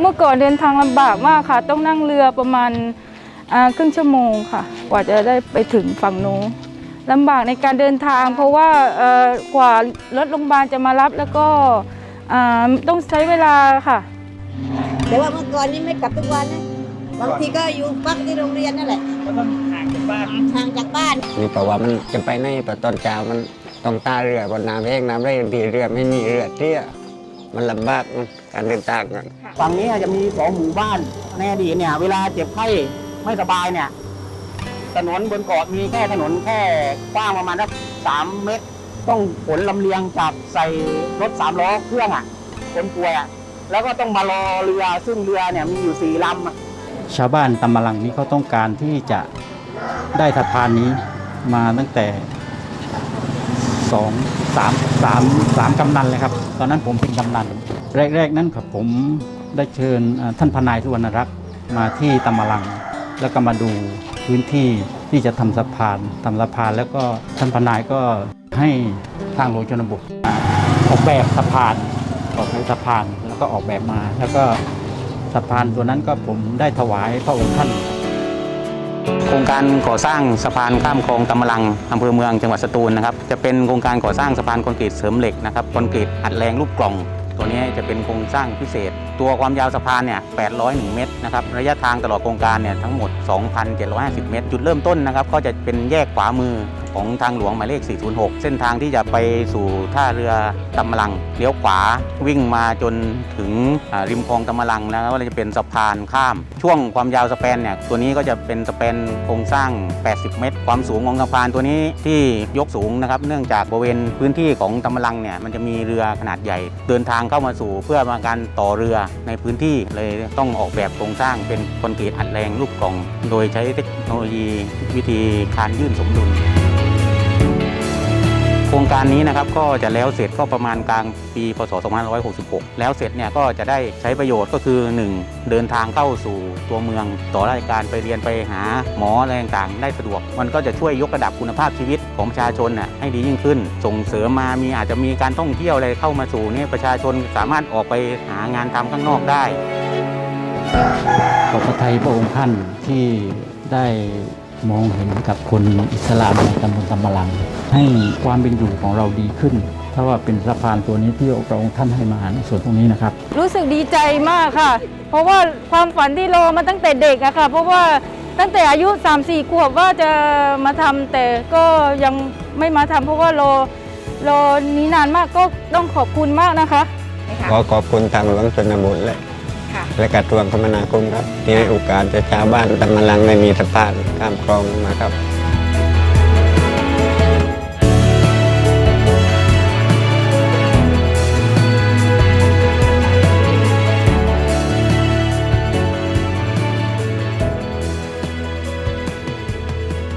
เมื่อก่อนเดินทางลำบากมากค่ะ ต้องนั่งเรือประมาณอ่าครึ่งชั่วโมงค่ะ กว่าจะได้ไปถึงฝั่งนู้นลำบากในการเดินทาง เพราะว่าเอ่อกว่ารถโรงพยาบาลจะมารับแล้วก็อ่าต้องใช้เวลาค่ะ แต่ว่าเมื่อก่อนนี้ไม่กลับทุกวันนะบางทีก็อยู่พักที่โรงเรียนนั่นแหละก็ต้องห่างจากบ้านห่างจากบ้านนี่เพราะว่ามันจะไปในปตอนเช้ามันต้องตาเรือ บนน้ำแห้งน้ำไหลดีเรือไม่มีเรือเที่ย มันลำบากมันการเดินทางกันฝั่งนี้จะมีสองหมู่บ้านในอดีตเนี่ย เวลาเจ็บไข้ไม่สบายเนี่ย ถนนบนเกาะมีแค่ถนนแค่กว้างประมาณสักสามเมตร ต้องขนลำเลียงจับใส่รถสามล้อเครื่องอะคนป่วยอะแล้วก็ต้องมารอเรือซึ่งเรือเนี่ยมีอยู่สี่ลำอะชาวบ้านตำมะลังนี้เขาต้องการที่จะได้สะพานนี้มาตั้งแต่ สองสามสามสามกำนันเลยครับ ตอนนั้นผมเป็นกำนัน แรก ๆ นั้นครับผมได้เชิญท่านพนายสุวรรณรักษ์มาที่ตำมะลัง แล้วก็มาดูพื้นที่ที่จะทำสะพานทำสะพานแล้วก็ท่านพนายก็ให้ทางหลวงชนบทออกแบบสะพานออกแบบสะพานแล้วก็ออกแบบมา แล้วก็สะพานตัวนั้นก็ผมได้ถวายพระองค์ท่าน โครงการก่อสร้างสะพานข้ามคลองตำมะลังอำเภอเมืองจังหวัดสตูลนะครับจะเป็นโครงการก่อสร้างสะพานคอนกรีตเสริมเหล็กนะครับคอนกรีตอัดแรงรูปกล่อง ตัวนี้จะเป็นโครงสร้างพิเศษ ตัวความยาวสะพานเนี่ย 801 เมตรนะครับระยะทางตลอดโครงการเนี่ยทั้งหมด 2,750 เมตร จุดเริ่มต้นนะครับก็จะเป็นแยกขวามือ ของทางหลวงหมายเลข 406 เส้นทางที่จะไปสู่ท่าเรือตำมะลังเลี้ยวขวาวิ่งมาจนถึงริมคลองตำมะลังแล้วก็จะเป็นสะพานข้าม ช่วงความยาวสแปนเนี่ยตัวนี้ก็จะเป็นสแปนโครงสร้าง 80 เมตร ความสูงของสะพานตัวนี้ที่ยกสูงนะครับเนื่องจากบริเวณพื้นที่ของตำมะลังเนี่ยมันจะมีเรือขนาดใหญ่ เดินทางเข้ามาสู่เพื่อมาการต่อเรือในพื้นที่เลยต้องออกแบบโครงสร้างเป็นคอนกรีตอัดแรงรูปกล่อง โดยใช้เทคโนโลยีวิธีคานยื่นสมดุล ครงการนี้นะครับก็จะแล้วเสร็จก็ประมาณกลางปีพศ 2566 แล้วเสร็จเนี่ยก็จะได้ใช้ประโยชน์ก็คือ 1. เดินทางเข้าสู่ตัวเมือง ต่อราชการไปเรียนไปหาหมออะไรต่างๆ ได้สะดวก มันก็จะช่วยยกระดับคุณภาพชีวิตของประชาชนน่ะให้ดียิ่งขึ้น ส่งเสริมมามีอาจจะมีการท่องเที่ยวอะไรเข้ามาสู่เนี่ยประชาชนสามารถออกไปหางานทำข้างนอกได้ขอบพระทัยพระองค์ท่านที่ได้ มองเห็นกับคนอิสลามในตำบลตำมะลัง ให้ความเป็นอยู่ของเราดีขึ้นถ้าว่าเป็นสะพานตัวนี้ที่พระองค์ท่านให้มาในส่วนตรงนี้นะครับ รู้สึกดีใจมากค่ะ เพราะว่าความฝันที่รอมาตั้งแต่เด็กอะค่ะ เพราะว่าตั้งแต่อายุ 3-4ขวบว่าจะมาทำแต่ก็ยังไม่มาทำเพราะว่ารอรอนี้นานมากก็ต้องขอบคุณมากนะคะขอขอบคุณทางหลวงชนบทและค่ะ และกระทรวงคมนาคมครับที่ให้โอกาสจะชาวบ้านตะมะลังได้มีสะพานข้ามคลองมาครับ